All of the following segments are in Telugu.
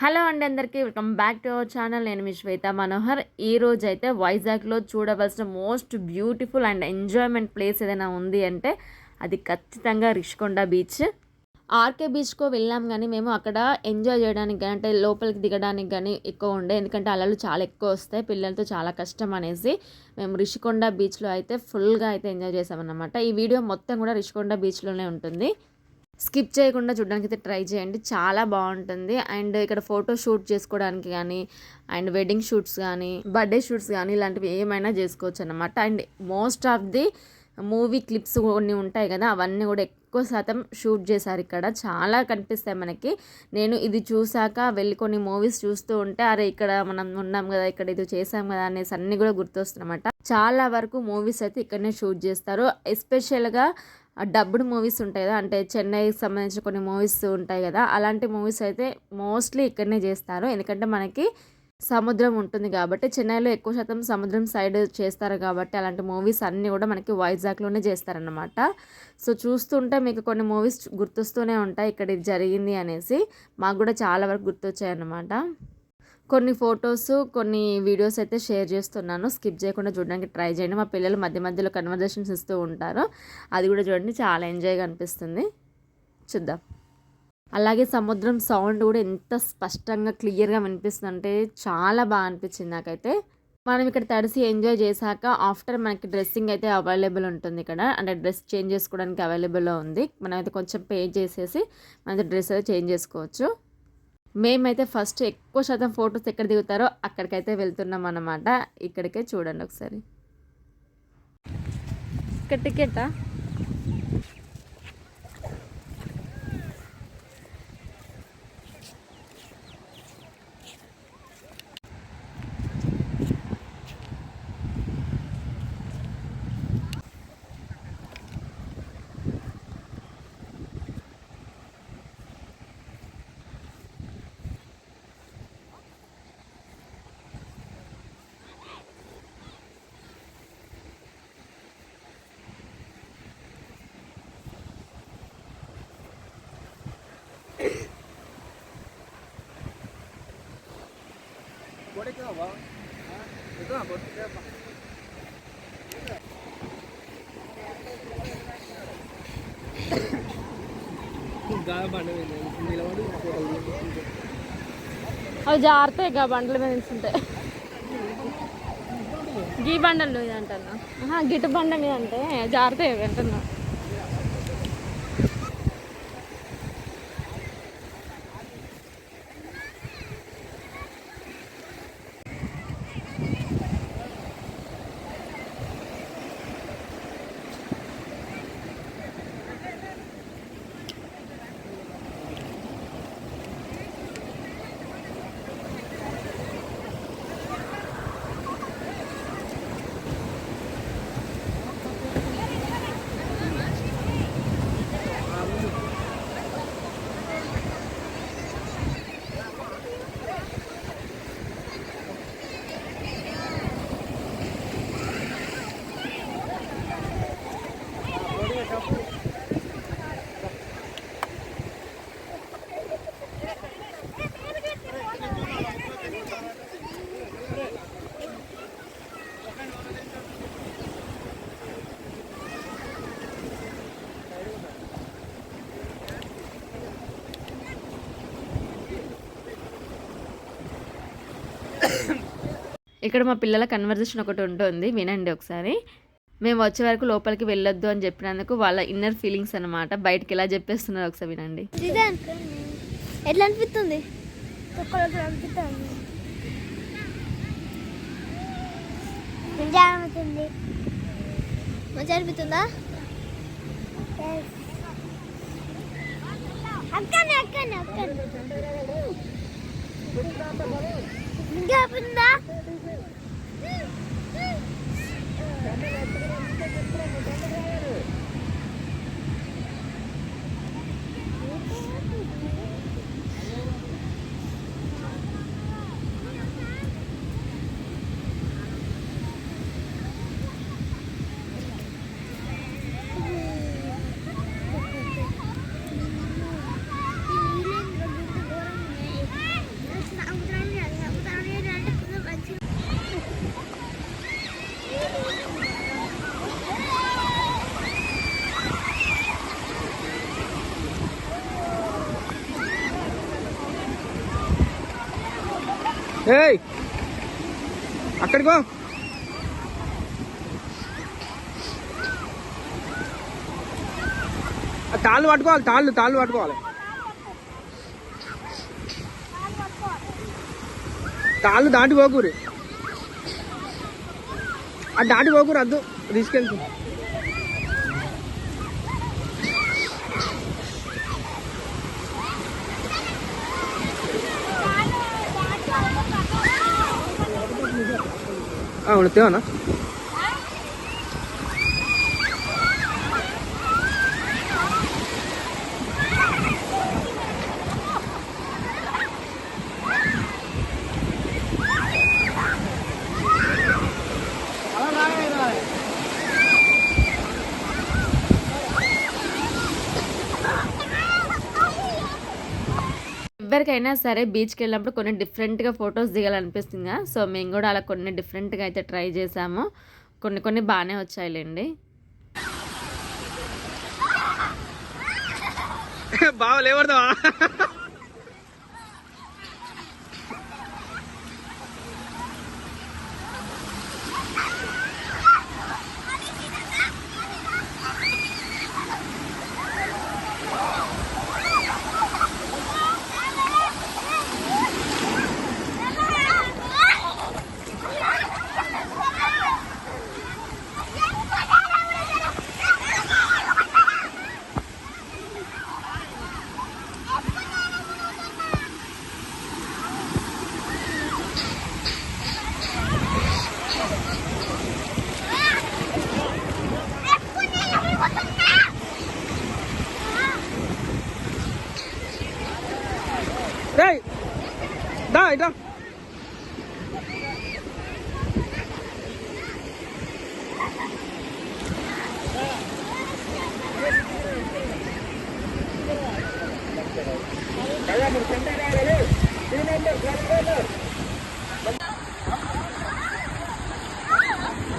హలో అండి అందరికీ welcome back to our channel. నేను మీ శ్వేత మనోహర్. ఈ రోజైతే వైజాగ్లో చూడవలసిన most beautiful and enjoyment place ఏదైనా ఉంది అంటే అది ఖచ్చితంగా రిషికొండ బీచ్. ఆర్కే బీచ్కో వెళ్ళాం కానీ మేము అక్కడ ఎంజాయ్ చేయడానికి కానీ అంటే లోపలికి దిగడానికి కానీ ఎక్కువ ఉండే. ఎందుకంటే అలలు చాలా ఎక్కువ వస్తాయి పిల్లలతో చాలా కష్టం అనేసి మేము రిషికొండ బీచ్లో అయితే ఫుల్గా అయితే ఎంజాయ్ చేసామన్నమాట. ఈ వీడియో మొత్తం కూడా రిషికొండ బీచ్లోనే ఉంటుంది. స్కిప్ చేయకుండా చూడడానికి అయితే ట్రై చేయండి. చాలా బాగుంటుంది. అండ్ ఇక్కడ ఫోటో షూట్ చేసుకోవడానికి కానీ అండ్ వెడ్డింగ్ షూట్స్ కానీ బర్త్డే షూట్స్ కానీ ఇలాంటివి ఏమైనా చేసుకోవచ్చు అనమాట and most of the movie clips కొన్ని ఉంటాయి కదా అవన్నీ కూడా ఎక్కువ శాతం షూట్ చేశారు ఇక్కడ. చాలా కనిపిస్తాయి మనకి. నేను ఇది చూసాక వెళ్ళి కొన్ని మూవీస్ చూస్తూ ఉంటే అరే ఇక్కడ మనం ఉన్నాం కదా ఇక్కడ ఇది చేసాం కదా అనేసి అన్నీ కూడా గుర్తొస్తున్నమాట చాలా వరకు మూవీస్ అయితే ఇక్కడనే షూట్ చేస్తారు. ఎస్పెషల్గా డబ్బుడ్ మూవీస్ ఉంటాయి కదా అంటే చెన్నైకి సంబంధించిన కొన్ని మూవీస్ ఉంటాయి కదా అలాంటి మూవీస్ అయితే మోస్ట్లీ ఇక్కడనే చేస్తారు. ఎందుకంటే మనకి సముద్రం ఉంటుంది కాబట్టి చెన్నైలో ఎక్కువ శాతం సముద్రం సైడ్ చేస్తారు కాబట్టి అలాంటి మూవీస్ అన్నీ కూడా మనకి వైజాగ్లోనే చేస్తారనమాట సో చూస్తుంటే మీకు కొన్ని మూవీస్ గుర్తొస్తూనే ఉంటాయి ఇక్కడ ఇది జరిగింది అనేసి మాకు కూడా చాలా వరకు గుర్తొచ్చాయి అన్నమాట కొన్ని ఫొటోస్ కొన్ని వీడియోస్ అయితే షేర్ చేస్తున్నాను. స్కిప్ చేయకుండా చూడడానికి ట్రై చేయండి. మా పిల్లలు మధ్య మధ్యలో కన్వర్జేషన్స్ ఇస్తూ ఉంటారు. అది కూడా చూడండి. చాలా ఎంజాయ్గా అనిపిస్తుంది. చూద్దాం. అలాగే సముద్రం సౌండ్ కూడా ఎంత స్పష్టంగా క్లియర్గా వినిపిస్తుంది అంటే చాలా బాగా అనిపించింది నాకైతే. మనం ఇక్కడ తడిసి ఎంజాయ్ చేశాక ఆఫ్టర్ మనకి డ్రెస్సింగ్ అయితే అవైలబుల్ ఉంటుంది ఇక్కడ. అంటే డ్రెస్ చేంజ్ చేసుకోవడానికి అవైలబుల్లో ఉంది. మనం అయితే కొంచెం పే చేసేసి మన డ్రెస్ అయితే చేంజ్ చేసుకోవచ్చు. మేమైతే ఫస్ట్ ఎక్కువ శాతం ఫొటోస్ ఎక్కడ దిగుతారో అక్కడికైతే వెళ్తున్నాం అన్నమాట. ఇక్కడికే చూడండి ఒకసారి. ఇక్కడ టికెటా? అవి జారుతాయి ఇక బండ్ల మీద నిల్చుంటే గీ బండలు మీద అంటున్నా గిట్టు బండ మీద అంటే జారుతాయి అవి అంటున్నా ఇక్కడ మా పిల్లల కన్వర్జేషన్ ఒకటి ఉంటుంది వినండి ఒకసారి. మేము వచ్చే వరకు లోపలికి వెళ్ళొద్దు అని చెప్పినందుకు వాళ్ళ ఇన్నర్ ఫీలింగ్స్ అనమాట బయటకి ఎలా చెప్పేస్తున్నారు ఒకసారి వినండి. ఎట్లా అనిపిస్తుంది? మంచిగా అనిపిస్తుంది. మంచిగా అనిపిస్తుందా? అక్కనే. இங்கே இருந்தா ఏయ్! అక్కడికో తాళ్ళు పట్టుకోవాలి తాళ్ళు తాళ్ళు పట్టుకోవాలి. తాళ్ళు దాటి దాటిపోకూరు వద్దు తీసుకెళ్తుంది పోకూరు అద్దు తీసుకెళ్తు ఉడతేవనా ఎవరికైనా సరే బీచ్కి వెళ్ళినప్పుడు కొన్ని డిఫరెంట్గా ఫొటోస్ దిగాలనిపిస్తుంది కదా సో మేము కూడా అలా కొన్ని డిఫరెంట్గా అయితే ట్రై చేసాము. కొన్ని కొన్ని బాగానే వచ్చాయిలేండి. బావ లేవడతావా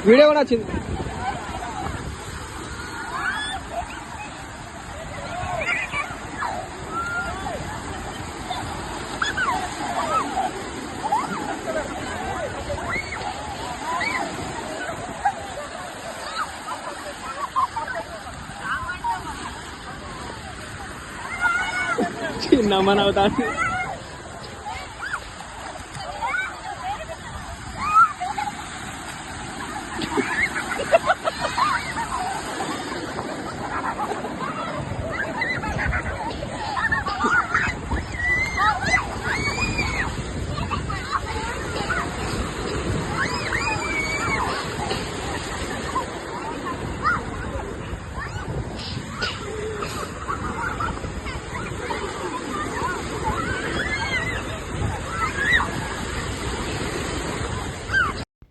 వీడియో కూడా వచ్చింది. చిన్న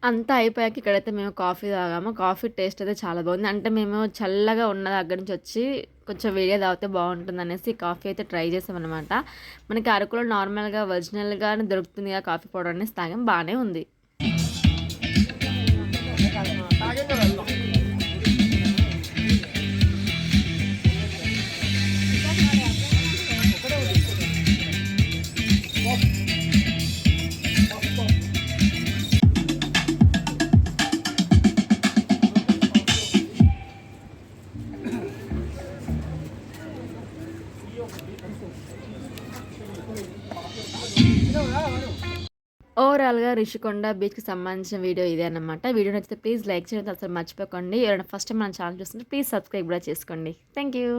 అంతా అయిపోయాక ఇక్కడైతే మేము కాఫీ తాగాము. కాఫీ టేస్ట్ అయితే చాలా బాగుంది. అంటే మేము చల్లగా ఉన్న దగ్గర నుంచి వచ్చి కొంచెం వేడిగా తాగితే బాగుంటుంది అనేసి కాఫీ అయితే ట్రై చేసామన్నమాట. మనకి అరకులో నార్మల్గా ఒరిజినల్గా దొరుకుతుంది కాఫీ పౌడర్ అనేసి తాగాం. బాగానే ఉంది. ఓవరాల్గా రిషికొండ బీచ్కి సంబంధించిన వీడియో ఇదే అనమాట వీడియో నచ్చితే ప్లీజ్ లైక్ చేయడం. అసలు మర్చిపోకండి. ఎవరైనా ఫస్ట్ టైం మన ఛానల్ చూస్తుంటే ప్లీజ్ సబ్స్క్రైబ్ కూడా చేసుకోండి. Thank you